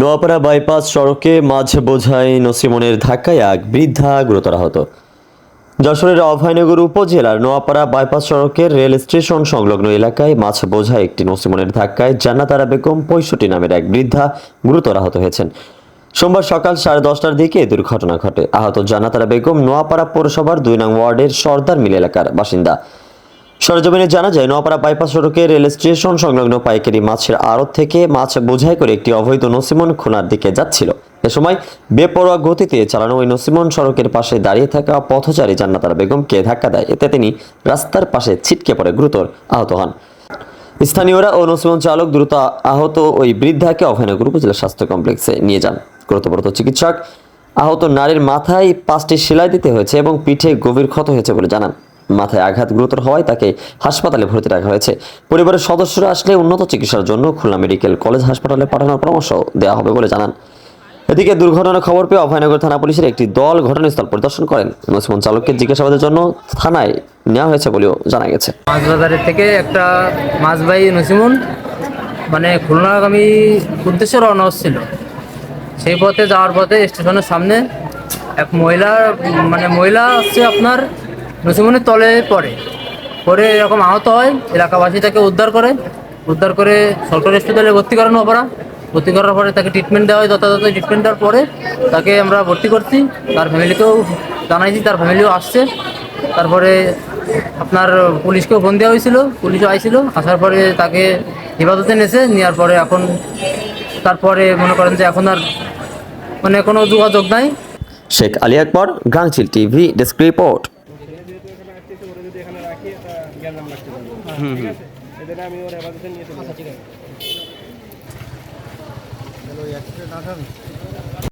Noapara bypass সড়কে মাঝ বোঝাই নসিমনের ধাক্কায় এক বৃদ্ধা গুরুতর আহত। যশোরের অভয়নগর উপজেলার নোয়াপাড়া বাইপাস সড়কের রেল স্টেশন সংলগ্ন এলাকায় মাছ বোঝাই একটি নসিমনের ধাক্কায় জান্নাতারা বেগম পঁয়ষট্টি নামের এক বৃদ্ধা গুরুতর আহত হয়েছেন। সোমবার সকাল সাড়ে দশটার দিকে দুর্ঘটনা ঘটে। আহত জান্নাতারা বেগম নোয়াপাড়া পৌরসভার দুই নং ওয়ার্ডের সর্দার মিল এলাকার বাসিন্দা। সরজমিনে জানা যায়, নোয়াপাড়া বাইপাস সড়কে রেল স্টেশন সংলগ্ন পাইকারি মাছের আড়ত থেকে মাছ বোঝাই করে একটি অবৈধ নসিমন খুনার দিকে যাচ্ছিল। এ সময় বেপরোয়া গতিতে চালানো ওই নসিমন সড়কের পাশে দাঁড়িয়ে থাকা পথচারী জান্নাতারা বেগমকে ধাক্কা দেয়। এতে তিনি রাস্তার পাশে ছিটকে পড়ে গুরুতর আহত হন। স্থানীয়রা ও নসিমন চালক দ্রুত আহত ওই বৃদ্ধাকে অভয়নগর উপজেলা স্বাস্থ্য কমপ্লেক্সে নিয়ে যান। কর্তব্যরত চিকিৎসক আহত নারীর মাথায় পাঁচটি সেলাই দিতে হয়েছে এবং পিঠে গভীর ক্ষত হয়েছে বলে জানান। মাথায় আঘাত গুরুতর হওয়ায় তাকে হাসপাতালে ভর্তি রাখা হয়েছে। পরিবারের সদস্যরা আসলে উন্নত চিকিৎসার জন্য খুলনা মেডিকেল কলেজ হাসপাতালে পাঠানোর পরামর্শ দেওয়া হবে বলে জানান। এদিকে দুর্ঘটনার খবর পেয়ে অভয়নগর থানা পুলিশের একটি দল ঘটনাস্থল পরিদর্শন করেন। নসিমন চালককে জিজ্ঞাসাবাদের জন্য থানায় নেওয়া হয়েছে বলেও জানা গেছে। মাছ বাজারের থেকে একটা মাছবাহী নসিমন মানে খুলনাগামী উদ্দেশ্যে রওনা হচ্ছিল। সেই পথে যাওয়ার পথে স্টেশনের সামনে এক মহিলা মানে মহিলা হচ্ছে আপনার নসিমনের তলে পড়ে। পরে এরকম আহত হয় এলাকাবাসী তাকে উদ্ধার করে। উদ্ধার করে সরকারি হসপিটালে ভর্তি করানো অপরা ভর্তি করার পরে তাকে ট্রিটমেন্ট দেওয়া হয়, যথাযথ ট্রিটমেন্ট দেওয়ার পরে তাকে আমরা ভর্তি করছি। তার ফ্যামিলিকেও জানাইছি, তার ফ্যামিলিও আসছে। তারপরে আপনার পুলিশকেও ফোন দেওয়া হয়েছিল, পুলিশও আইছিল। আসার পরে তাকে হেফাজতে নেছে নেওয়ার পরে এখন তারপরে মনে করেন যে এখন আর মানে কোনো যোগাযোগ নাই। Sheikh Ali Akbar Gangchil TV, desk report. এদের আমি ওর হেফাজতে নিয়ে চলে যাব।